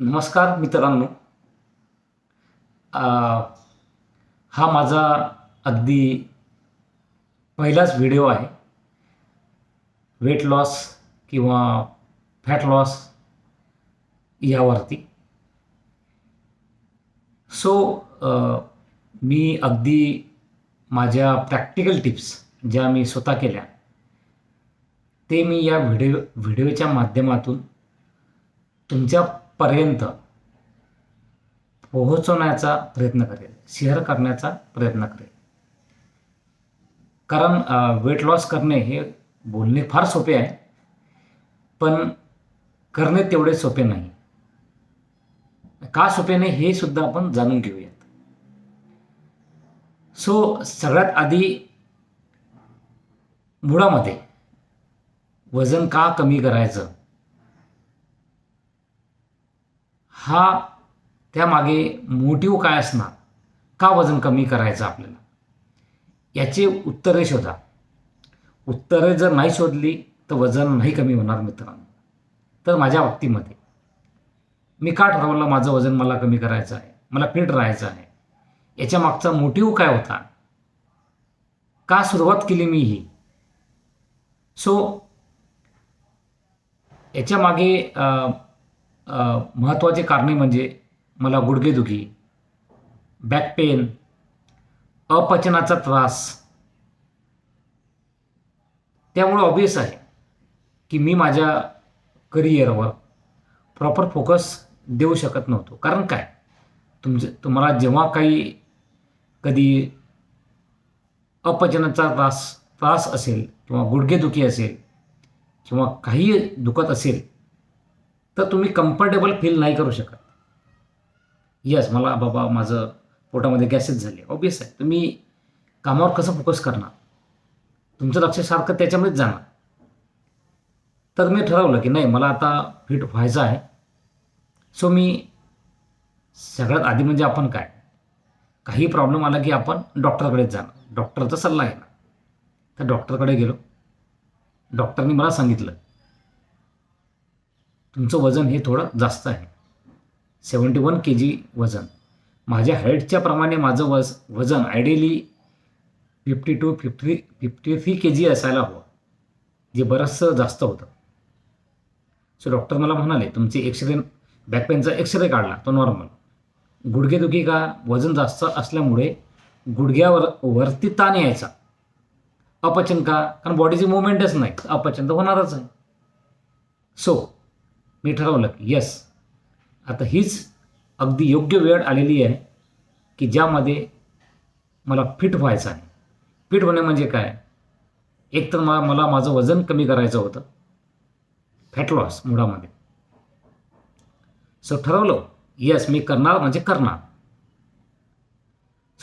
नमस्कार मित्रांनो. हा माझा अगदी पहिलाच व्हिडिओ आहे. वेट लॉस किंवा फॅट लॉस यावरती. सो मी अगदी माझ्या प्रॅक्टिकल टिप्स ज्या मी स्वतः केल्या ते मी या व्हिडिओ व्हिडिओच्या माध्यमातून तुमच्या पर्यंत पोहोचवण्याचा प्रयत्न करेल शेअर करण्याचा प्रयत्न करेल. कारण वेट लॉस करणे हे बोलणे फार सोपे आहे पण करणे तेवढे सोपे नाही. का सोपे नाही हे सुद्धा आपण जाणून घेऊयात. सो सगळ्यात आधी मुळामध्ये वजन का कमी करायचं? हा त्यामागे मोटिव काय असणार? का वजन कमी करायचं आपल्याला? याचे उत्तरे शोधा. उत्तरे जर नाही शोधली तर वजन नाही कमी होणार मित्रांनो. तर माझ्या बाबतीमध्ये मी का ठरवलं माझं वजन मला कमी करायचं आहे? मला फिट राहायचं आहे? याच्या मागचा मोटिव काय होता? का सुरुवात केली मी ही? सो याच्या मागे महत्त्वाचे कारणे म्हणजे मला गुडघेदुखी बॅक पेन अपचनाचा त्रास. त्यामुळं ऑबियस आहे की मी माझ्या करिअरवर प्रॉपर फोकस देऊ शकत नव्हतो. कारण काय? तुमचे तुम्हाला जेव्हा काही कधी अपचनाचा त्रास त्रास असेल किंवा गुडघेदुखी असेल किंवा काही दुखत असेल तर तुम्ही कम्फर्टेबल फील नाही करू शकत. यस मला बाबा माझं पोटामध्ये गॅसेस झाले. ऑबियस आहे. तुम्ही कामावर कसं फोकस करणार? तुमचं लक्ष सारखं त्याच्यामध्येच जाणार. तर मी ठरवलं की नाही मला आता फिट व्हायचं आहे. सो मी सगळ्यात आधी म्हणजे आपण काय? काही प्रॉब्लेम आला की आपण डॉक्टरकडेच जाणार. डॉक्टरचा सल्ला आहे ना तर डॉक्टरकडे गेलो. डॉक्टरनी मला सांगितलं तुमचं वजन हे थोडं जास्त आहे. सेवन्टी वन के जी वजन. माझ्या हाईटच्या प्रमाणे माझं वज वजन ideally fifty two fifty fifty three K G असायला हवं. जे बरंचसं जास्त होतं. सो डॉक्टर मला म्हणाले तुमचे एक्सरे बॅक पेनचा एक्सरे काढला तो नॉर्मल गुडघेदुखी का? वजन जास्त असल्यामुळे गुडघ्यावर वरती ताण यायचा. अपचन का? कारण बॉडीची मुवमेंटच नाही. अपचन तर होणारच आहे. सो मी ठरवलं की येस आता हीच अगदी योग्य वेळ आलेली आहे की ज्यामध्ये मला फिट व्हायचं आहे. फिट होणे म्हणजे काय? एक तर मा मला माझं वजन कमी करायचं होतं. फॅट लॉस मुळामध्ये. सो ठरवलं येस मी करणार म्हणजे करणार.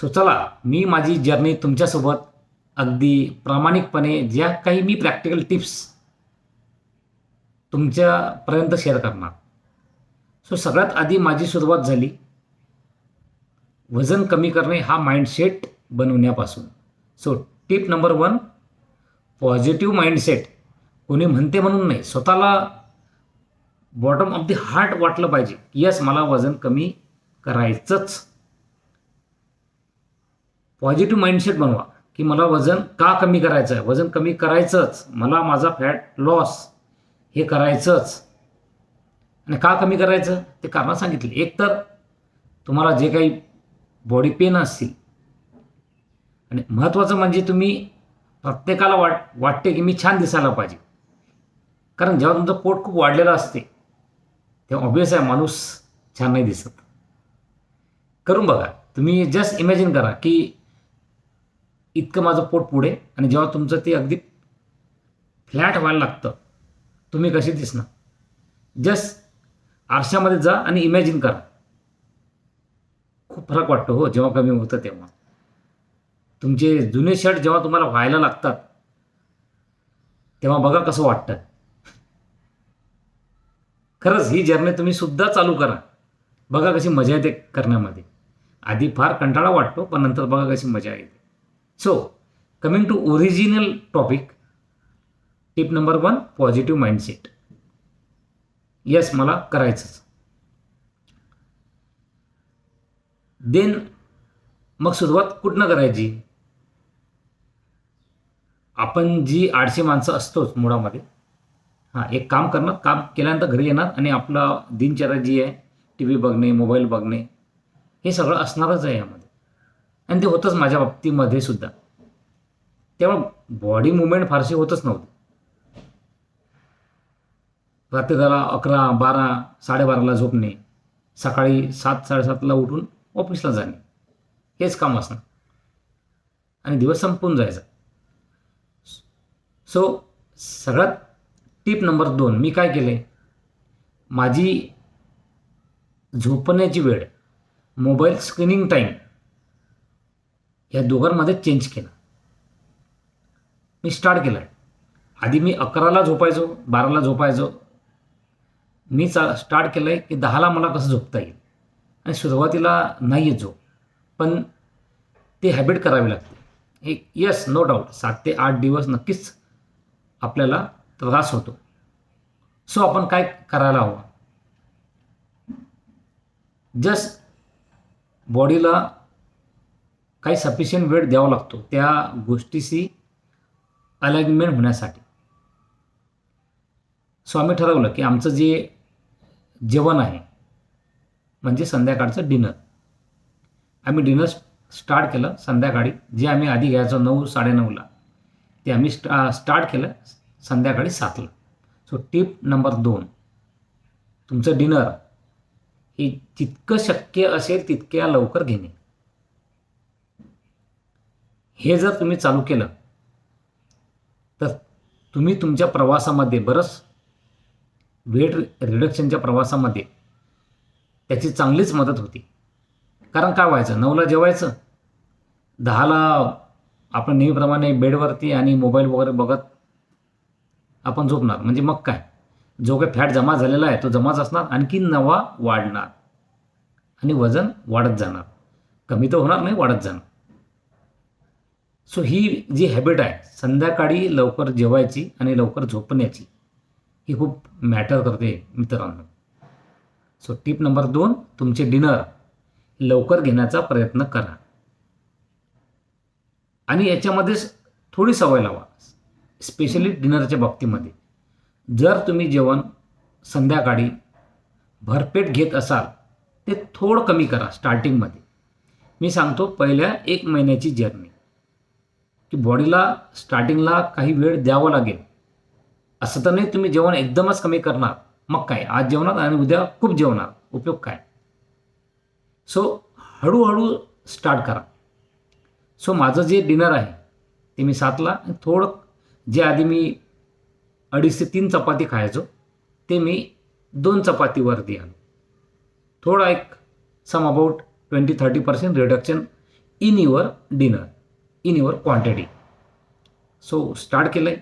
सो चला मी माझी जर्नी तुमच्यासोबत अगदी प्रामाणिकपणे ज्या काही मी प्रॅक्टिकल टिप्स तुमच्यापर्यंत शेअर करणार. सो सगळ्यात आधी माझी सुरुवात झाली. वजन कमी करणे हा mindset बनवण्यापासून. So tip number one positive mindset कोणी म्हणते म्हणून नाही स्वतःला बॉटम ऑफ दी हार्ट वाटलं पाहिजे. यस मला वजन कमी करायचंच. पॉझिटिव्ह माइंडसेट बनवा की मला वजन का कमी करायचं आहे वजन कमी करायचंच. मला माझा फॅट लॉस हे करायचंच. आणि का कमी करायचं? ते कारणं सांगितले. एक तर तुम्हाला जे काही बॉडी पेन असतील. आणि महत्त्वाचं म्हणजे तुम्ही प्रत्येकाला वाट वाटते की मी छान दिसायला पाहिजे. कारण जेव्हा तुमचं पोट खूप वाढलेलं असते तेव्हा ऑब्वियस आहे माणूस छान नाही दिसत. करून बघा. तुम्ही जस्ट इमॅजिन करा की इतकं माझं पोट पुढे आणि जेव्हा तुमचं ते अगदी फ्लॅट व्हायला लागतं तुम्ही कशी दिसणार? जस्ट आरशामध्ये जा आणि इमॅजिन करा. खूप फरक वाटतो हो जेव्हा कमी होतं तेव्हा. तुमचे जुने शर्ट जेव्हा तुम्हाला व्हायला लागतात तेव्हा बघा कसं वाटतं. खरंच ही जर्नी तुम्ही सुद्धा चालू करा. बघा कशी मजा येते करण्यामध्ये. आधी फार कंटाळा वाटतो पण नंतर बघा कशी मजा येते. So coming to original topic tip number one positive mindset yes मला करायचंच. देन मग सुरुवात कुठनं करायची? आपण जी आठशे माणसं असतोच मुळामध्ये हां एक काम करणार काम केल्यानंतर घरी येणार आणि आपला दिनचर्या जी आहे टी व्ही बघणे मोबाईल बघणे हे सगळं असणारच आहे यामध्ये. आणि ते होतंच माझ्या बाबतीमध्ये सुद्धा. तेव्हा बॉडी मुवमेंट फारशी होतच नव्हती. रात्री त्याला अकरा बारा साडेबाराला झोपणे. सकाळी सात साडेसातला उठून ऑफिसला जाणे. हेच काम असणं आणि दिवस संपून जायचा. सो सगळ्यात टीप नंबर दोन मी काय केले? माझी झोपण्याची वेळ मोबाईल स्क्रीनिंग टाईम या दोघांमध्ये चेंज केला. मी स्टार्ट केलं. आहे आधी मी अकराला झोपायचो बाराला झोपायचो मी चा स्टार्ट केलं आहे की दहाला मला कसं झोपता येईल? आणि सुरुवातीला नाही येत झोप. पण ते हॅबिट करावी लागते. एक यस नो डाऊट सात ते आठ दिवस नक्कीच आपल्याला त्रास होतो. सो आपण काय करायला हवं? जस्ट बॉडीला काही सफिशियंट वेळ द्यावा लागतो त्या गोष्टीशी अलाइनमेंट होण्यासाठी. सो आम्ही ठरवलं की आमचं जे जेवण आहे. म्हणजे संध्याकाळचं डिनर आम्ही डिनर स्टार्ट केलं संध्याकाळी. जे आम्ही आधी घ्यायचो नऊ साडेनऊला ते आम्ही स्टा स्टार्ट केलं संध्याकाळी सातला. सो टिप नंबर दोन. तुमचं डिनर हे जितकं शक्य असेल तितक्या लवकर घेणे. हे जर तुम्ही चालू केलं तर तुम्ही तुमच्या प्रवासामध्ये बरंच वेट रिडक्शनच्या प्रवासामध्ये त्याची चांगलीच मदत होती. कारण काय व्हायचं? नऊला जेवायचं. दहाला आपण नेहमीप्रमाणे बेडवरती आणि मोबाईल वगैरे बघत आपण झोपणार. म्हणजे मग काय? जो काही फॅट जमा झालेला आहे तो जमाच असणार आणखी नवा वाढणार. आणि वजन वाढत जाणार. कमी तर होणार नाही वाढत जाणार. सो ही जी हॅबिट आहे संध्याकाळी लवकर जेवायची आणि लवकर झोपण्याची ही खूप मॅटर करते मित्रांनो. सो टिप नंबर दोन तुमचे डिनर लवकर घेण्याचा प्रयत्न करा. आणि याच्यामध्येच थोडी सवय लावा स्पेशली डिनरच्या बाबतीमध्ये. जर तुम्ही जेवण संध्याकाळी भरपेट घेत असाल ते थोडं कमी करा स्टार्टिंगमध्ये मी सांगतो पहिल्या एक महिन्याची जर्नी की बॉडीला स्टार्टिंगला काही वेळ द्यावा लागेल. असं तर नाही तुम्ही जेवण एकदमच कमी करणार. मग काय आज जेवणार आणि उद्या खूप जेवणार. उपयोग काय? सो हळूहळू स्टार्ट करा. सो माझं जे डिनर आहे ते मी सातला थोडं जे आधी मी अडीच ते तीन चपाती खायचो ते मी दोन चपातीवरती आलो थोडा एक some about twenty thirty percent reduction in your dinner in your quantity so start केलं आहे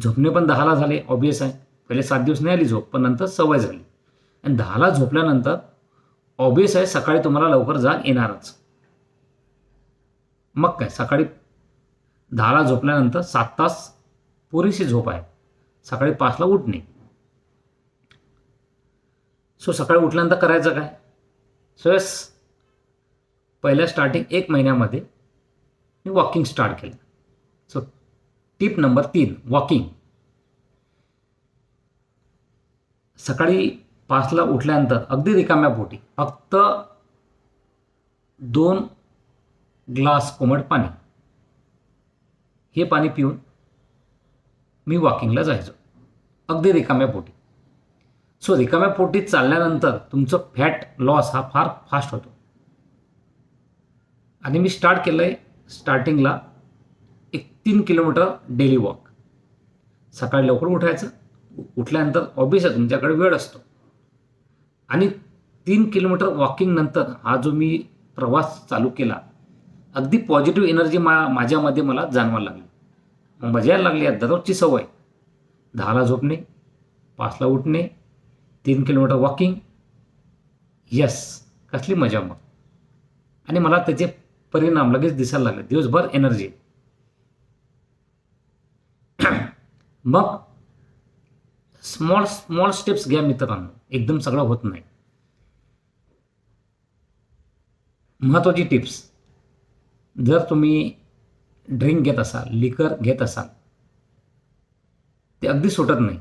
झोपणे पण दहाला झाले ऑबियस आहे. पहिले सात दिवस नाही आली झोप पण नंतर सवय झाली. आणि दहाला झोपल्यानंतर ऑबियस आहे सकाळी तुम्हाला लवकर जाग येणारच. मग काय सकाळी दहाला झोपल्यानंतर सात तास पुरेशी झोप आहे. सकाळी पाचला उठणे. सो सकाळी उठल्यानंतर करायचं काय? सो यस पहिल्या स्टार्टिंग एक महिन्यामध्ये मी वॉकिंग स्टार्ट केलं. सो टिप नंबर तीन वॉकिंग. सकाळी पाचला उठल्यानंतर अगदी रिकाम्या पोटी फक्त दोन ग्लास कोमट पाणी. हे पाणी पिऊन मी वॉकिंगला जायचो. अगदी रिकाम्या पोटी. सो रिकाम्या पोटी चालल्यानंतर तुमचं फॅट लॉस हा फार फास्ट होतो. आणि मी स्टार्ट केलं आहे स्टार्टिंगला तीन किलोमीटर डेली वॉक सकाळी लवकर उठायचं उठल्यानंतर ऑबियस आहे तुमच्याकडे वेळ असतो. आणि तीन किलोमीटर वॉकिंगनंतर हा जो मी प्रवास चालू केला अगदी पॉझिटिव्ह एनर्जी मा माझ्यामध्ये मला जाणवायला लागली. मग मजा यायला लागली दररोजची सवय. दहाला झोपणे पाचला उठणे तीन किलोमीटर वॉकिंग यस कसली मजा मग. आणि मला त्याचे परिणाम लगेच दिसायला लागले. दिवसभर एनर्जी मग स्मॉल स्मॉल स्टेप्स घ्या मित्रांनो. एकदम सगळं होत नाही. महत्त्वाची टिप्स जर तुम्ही ड्रिंक घेत असाल लिकर घेत असाल ते अगदी सुटत नाही.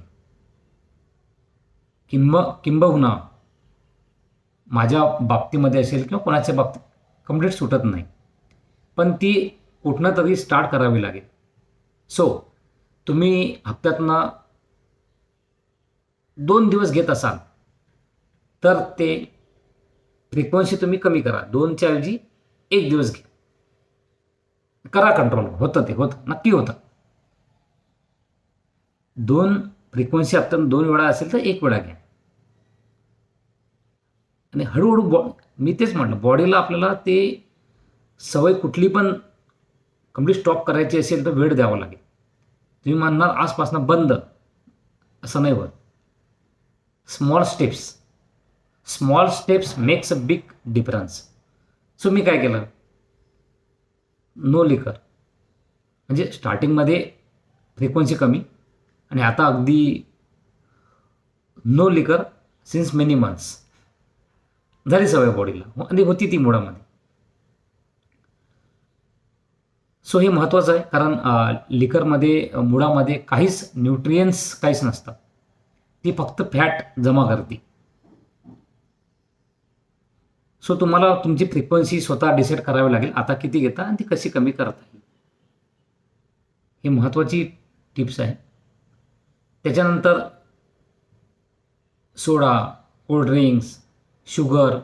किंब किंबहुना माझ्या बाबतीमध्ये असेल किंवा कोणाच्या बाबतीत कंप्लीट सुटत नाही. पण ती कुठनं तरी स्टार्ट करावी लागेल. सो तुम्ही हप्त्यातनं दोन दिवस घेत असाल तर ते फ्रिक्वन्सी तुम्ही कमी करा. दोनच्या ऐवजी एक दिवस घ्या करा कंट्रोल होतं ते होतं. नक्की होतं. दोन फ्रिक्वन्सी हप्त्यात दोन वेळा असेल तर एक वेळा घ्या. आणि हळूहळू बॉ मी तेच म्हटलं बॉडीला आपल्याला ते सवय कुठली पण कंप्लीट स्टॉप करायची असेल तर वेळ द्यावा लागेल. तुम्ही म्हणणार आजपासून बंद. असं नाही होत. Small steps small steps makes a big difference so मी काय केलं? नो लिकर म्हणजे स्टार्टिंगमध्ये फ्रिक्वेन्सी कमी आणि आता अगदी no liquor since many months झाली सवय बॉडीला आणि होती ती मुळामध्ये. सो हे महत्त्वाचं आहे कारण लिकरमध्ये मुळामध्ये काहीच न्यूट्रियन्स काहीच नसतात ती फक्त फॅट जमा करते. सो तुम्हाला तुमची फ्रिक्वेन्सी स्वतः डिसाईड करावी लागेल आता किती घेता आणि ती कशी कमी करता येईल. ही महत्त्वाची टिप्स आहे. त्याच्यानंतर सोडा कोल्ड्रिंक्स शुगर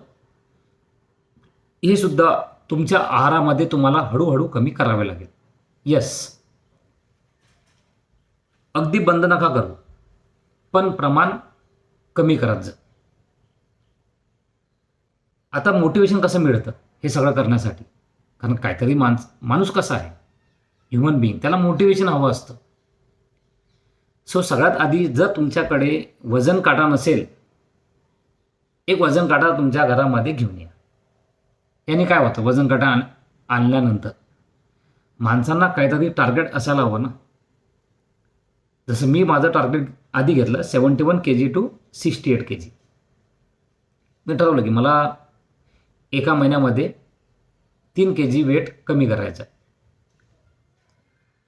हे सुद्धा तुमच्या आहारामध्ये तुम्हाला हळूहळू कमी करावे लागेल. यस अगदी बंद नका करू. पण प्रमाण कमी करत जा. आता मोटिवेशन कसं मिळतं? हे सगळं करण्यासाठी. कारण काहीतरी माणस माणूस कसा आहे? ह्युमन बिईंग त्याला मोटिवेशन हवं असतं. सो सगळ्यात आधी जर तुमच्याकडे वजन काटा नसेल एक वजन काटा तुमच्या घरामध्ये घेऊन या. याने काय होतं? वजन काटा आण आणल्यानंतर माणसांना काहीतरी टार्गेट असायला हवं ना? जसं मी माझं टार्गेट आधी घेतलं seventy one K G to sixty eight K G मी ठरवलं की मला एका महिन्यामध्ये तीन के जी वेट कमी करायचं आहे.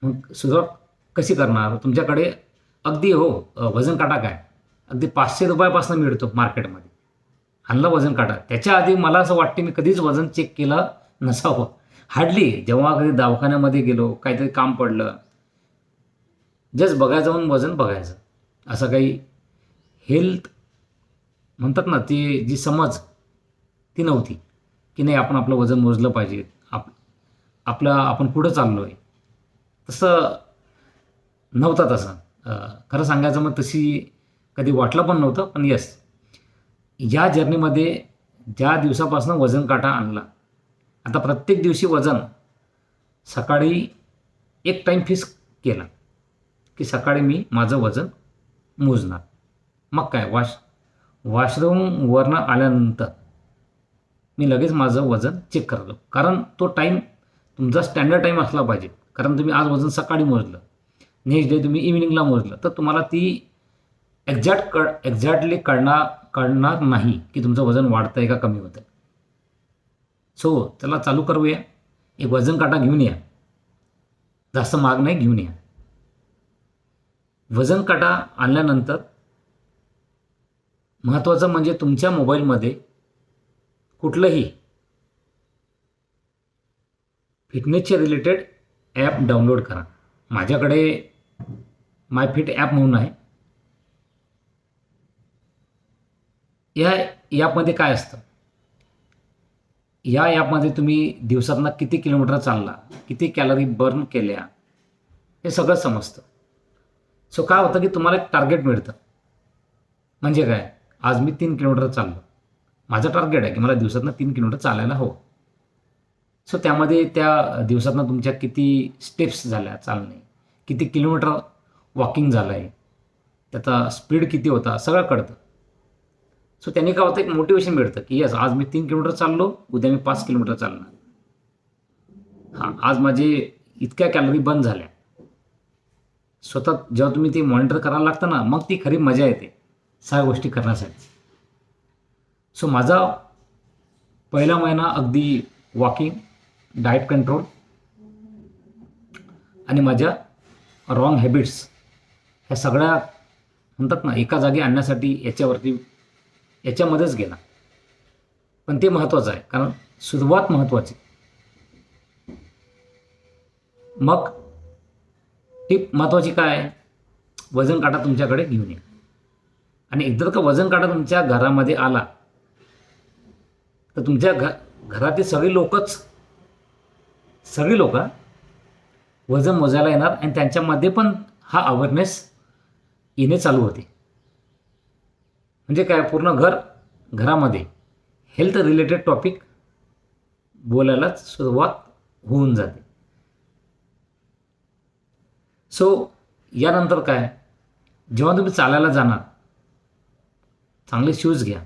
मग सुरुवात कशी करणार? तुमच्याकडे अगदी हो वजन काटा काय? अगदी पाचशे रुपयापासून मिळतो मार्केटमध्ये आणलं वजन काटा त्याच्या आधी मला असं वाटते मी कधीच वजन चेक केलं नसावं. हार्डली जेव्हा कधी दवाखान्यामध्ये गेलो काहीतरी काम पडलं जस्ट बघायचं म्हणून वजन बघायचं. असं काही हेल्थ म्हणतात ना ती जी समज ती नव्हती. की नाही आपण आपलं वजन मोजलं पाहिजे. आप आपलं आपण पुढं चाललो आहे तसं नव्हतं तसं. खरं सांगायचं मग तशी कधी वाटलं पण नव्हतं पण यस या जर्नीमध्ये ज्या दिवसापासून वजन काटा आणला आता प्रत्येक दिवशी वजन सकाळी एक टाईम फिक्स केला की सकाळी मी माझं वजन मोजणार. मग काय? वॉश वॉशरूमवरनं आल्यानंतर मी लगेच माझं वजन चेक करतो. कारण तो टाईम तुमचा स्टँडर्ड टाईम असला पाहिजे. कारण तुम्ही आज वजन सकाळी मोजलं नेक्स्ट डे तुम्ही इव्हिनिंगला मोजलं तर तुम्हाला ती एक्झॅक्ट कळ एक्झॅक्टली कळणार कळणार नाही की तुमचं वजन वाढतं आहे का कमी होतं सो त्याला चालू करूया. एक वजन काटा घेऊन या. जास्त महाग नाही घेऊन या. वजन काटा आणल्यानंतर महत्त्वाचं म्हणजे तुमच्या मोबाईलमध्ये कुठलंही फिटनेसचे रिलेटेड ॲप डाउनलोड करा. माझ्याकडे माय फिट ॲप म्हणून आहे. या यापमध्ये काय असतं? या ॲपमध्ये तुम्ही दिवसातनं किती किलोमीटर चालला किती कॅलरी बर्न केल्या हे सगळं समजतं. सो काय होतं की तुम्हाला एक टार्गेट मिळतं. म्हणजे काय? आज मी तीन किलोमीटर चाललो. माझं टार्गेट आहे की मला दिवसातनं तीन किलोमीटर चालायला हवं. सो त्यामध्ये त्या दिवसातनं तुमच्या किती स्टेप्स झाल्या चालणे किती किलोमीटर वॉकिंग झालं आहे त्याचा स्पीड किती होता सगळं कळतं. सो त्यांनी काय होतं एक मोटिवेशन मिळतं की यस आज मी तीन किलोमीटर चाललो उद्या मी पाच किलोमीटर चालणार. हां आज माझे इतक्या कॅलरी बंद झाल्या. स्वतः जेव्हा तुम्ही ते मॉनिटर करायला लागतं ना मग ती खरी मजा येते सहा गोष्टी करण्यासाठी. सो माझा पहिला महिना अगदी वॉकिंग डाएट कंट्रोल आणि माझ्या रॉंग हॅबिट्स ह्या सगळ्या म्हणतात ना एका जागी आणण्यासाठी याच्यावरती याच्यामध्येच गेला. पण ते महत्त्वाचं आहे कारण सुरुवात महत्त्वाची मग टीप महत्त्वाची काय वजन काटा तुमच्याकडे घेऊन या. आणि एकदा का वजन काटा तुमच्या घरामध्ये आला तर तुमच्या घ घरातील सगळी लोकच सगळी लोक वजन मोजायला येणार आणि त्यांच्यामध्ये पण हा अवेअरनेस येणे चालू होते. म्हणजे काय पूर्ण घर घरामध्ये. हेल्थ रिलेटेड टॉपिक बोलायला सुरुवात होऊन जाते. सो यानंतर काय जेव्हा तुम्ही चालायला जाणार चांगले शूज घ्या.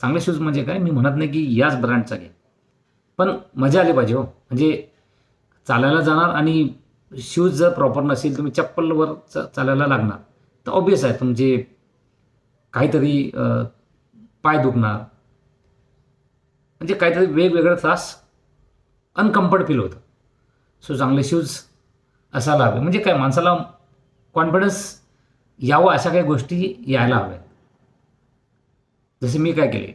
चांगले शूज म्हणजे काय मी म्हणत नाही की याच ब्रँडचा घ्या. पण मजा आली पाहिजे हो. म्हणजे चालायला जाणार आणि शूज जर प्रॉपर नसेल तुम्ही चप्पलवर च चालायला लागणार तर ऑब्वियस आहे. तुमचे काहीतरी पाय दुखणार. म्हणजे काहीतरी वेगवेगळा त्रास अनकम्फर्ट फील होतं. सो चांगले शूज असायला हवे. म्हणजे काय माणसाला कॉन्फिडन्स यावं अशा काही गोष्टी यायला हव्यात. जसे मी काय केले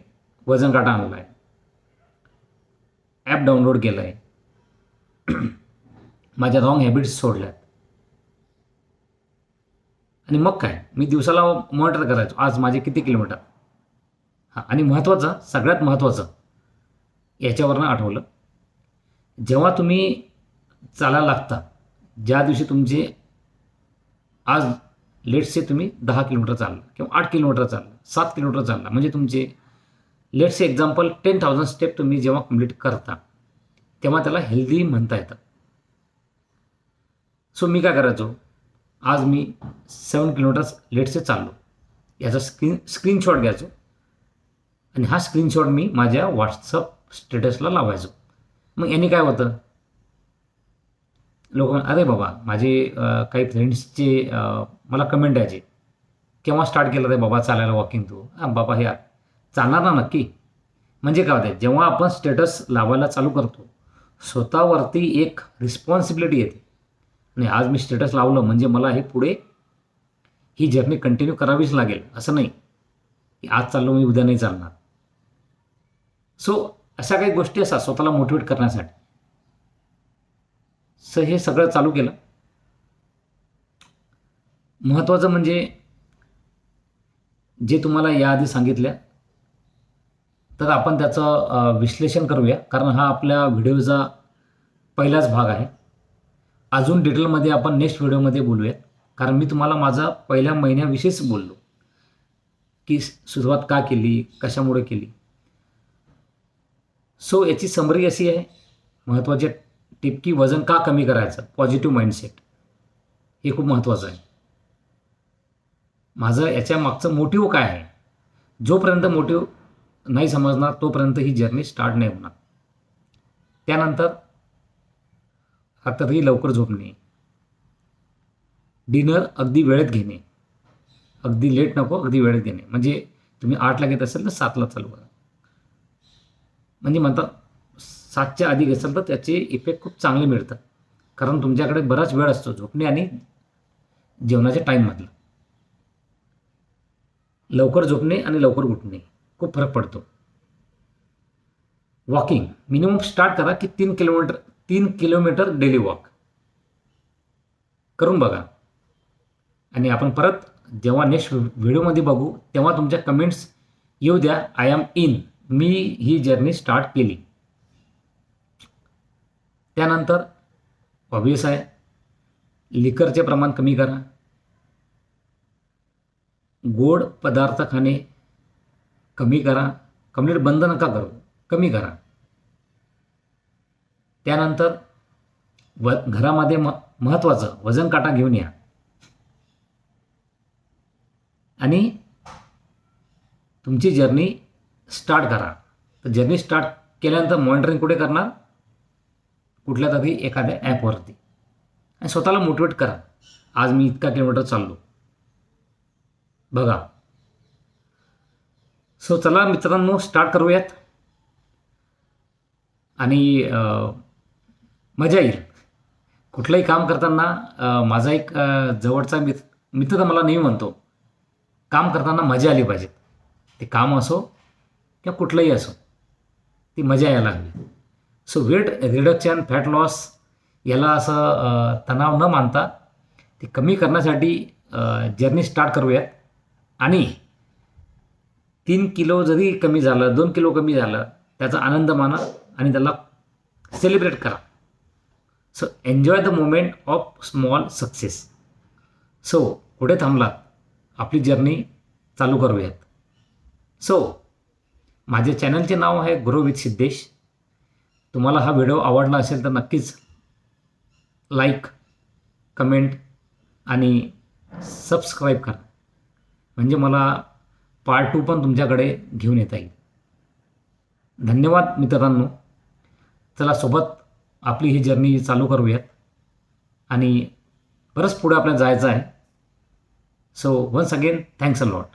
वजन काटा आणला आहे ॲप डाउनलोड केलं आहे माझ्या रॉंग हॅबिट्स सोडल्यात. आणि मग काय? मी दिवसाला मॉनिटर करायचो. आज माझे किती किलोमीटर हां आणि महत्त्वाचं सगळ्यात महत्त्वाचं याच्यावरनं आठवलं. जेव्हा तुम्ही चालायला लागता ज्या दिवशी तुमचे आज लेट्सचे तुम्ही दहा किलोमीटर चालला किंवा आठ किलोमीटर चालला सात किलोमीटर चालला म्हणजे तुमचे लेट्सचे एक्झाम्पल टेन थाउजंड स्टेप तुम्ही जेव्हा कंप्लीट करता तेव्हा त्याला हेल्दी म्हणता येतं. सो मी काय करायचो? आज मी सेवन किलोमीटर्स लेटसे चाललो. याचा स्क्रीन स्क्रीनशॉट घ्यायचो. आणि हा स्क्रीनशॉट मी माझ्या व्हॉट्सअप स्टेटसला लावायचो. मग याने काय होतं? लोक अरे बाबा माझे काही फ्रेंड्सचे मला कमेंट यायचे केव्हा स्टार्ट केलं रे बाबा चालायला वॉकिंग तू हां बाबा हे चालणार ना नक्की. म्हणजे काय होते जेव्हा आपण स्टेटस लावायला चालू करतो स्वतःवरती एक रिस्पॉन्सिबिलिटी येते. आणि आज मी स्टेटस लावलं म्हणजे मला हे पुढे ही जर्नी कंटिन्यू करावीच लागेल असं नाही. की आज चाललो मी उद्या नाही चालणार. सो अशा काही गोष्टी असतात स्वतःला मोटिवेट करण्यासाठी. सो हे सगळं चालू केलं. महत्त्वाचं म्हणजे जे तुम्हाला याआधी सांगितल्या तर आपण त्याचं विश्लेषण करूया. कारण हा आपल्या व्हिडिओचा पहिलाच भाग आहे. अजून डिटेलमध्ये आपण नेक्स्ट व्हिडिओमध्ये बोलूयात. कारण मी तुम्हाला माझा पहिल्या महिन्याविषयीच बोललो. की सुरुवात का केली कशामुळे केली. सो याची समरी अशी आहे. महत्त्वाची टिप की वजन का कमी करायचं? पॉझिटिव्ह माइंडसेट हे खूप महत्त्वाचं आहे. माझं याच्या मागचं मोटिव काय आहे? जोपर्यंत मोटिव्ह नाही समजणार तोपर्यंत ही जर्नी स्टार्ट नाही होणार. त्यानंतर रात्री लवकर झोपणे. डिनर अगदी वेळेत घेणे. अगदी लेट नको अगदी वेळेत घेणे. म्हणजे तुम्ही आठला घेत असेल तर सातला चालू करा. म्हणजे म्हणतात सातच्या आधी घेसाल तर त्याचे इफेक्ट खूप चांगले मिळतात. कारण तुमच्याकडे बराच वेळ असतो झोपणे आणि जेवणाच्या टाईममधला लवकर झोपणे आणि लवकर उठणे. खूप फरक पडतो. वॉकिंग मिनिमम स्टार्ट करा की तीन किलोमीटर तीन किलोमीटर डेली वॉक करून बघा. आणि आपण परत जेव्हा नेक्स्ट व्हिडिओमध्ये बघू तेव्हा तुमच्या कमेंट्स येऊ द्या. आय एम इन मी ही जर्नी स्टार्ट केली. त्यानंतर ऑबियस आहे. लिकरचे प्रमाण कमी करा. गोड पदार्थ खाणे कमी करा. कंप्लीट बंद नका करू. कमी करा. त्यानंतर व घरामध्ये म महत्त्वाचं वजन काटा घेऊन या. आणि तुमची जर्नी स्टार्ट करा. तर जर्नी स्टार्ट केल्यानंतर मॉनिटरिंग कुठे करणार? कुठल्या तरी एखाद्या ॲपवरती आणि स्वतःला मोटिवेट करा. आज मी इतका किलोमीटर चाललो. बघा. सो चला मित्रांनो स्टार्ट करूयात. आणि मजा येईल. कुठलंही काम करताना माझा एक जवळचा मित्र मित्र तर मला नेहमी म्हणतो काम करताना मजा आली पाहिजे. ते काम असो किंवा कुठलंही असो ती मजा यायला हवी so weight reduction fat loss याला असं तणाव न मानता ते कमी करण्यासाठी जर्नी स्टार्ट करूयात. आणि तीन किलो जरी कमी झालं दोन किलो कमी झालं त्याचा आनंद माना आणि त्याला सेलिब्रेट करा. So enjoy the moment of small success so कुठे थांबलात? आपली जर्नी चालू करूयात. सो माझ्या चॅनलचे नाव आहे गुरु विथ सिद्धेश. तुम्हाला हा व्हिडिओ आवडला असेल तर नक्कीच लाईक कमेंट आणि सबस्क्राईब करा. म्हणजे मला पार्ट टू पण तुमच्याकडे घेऊन येता येईल. धन्यवाद मित्रांनो. चला सोबत आपली ही जर्नी चालू करूयात. आणि बरंच पुढे आपल्याला जायचं आहे. So once again thanks a lot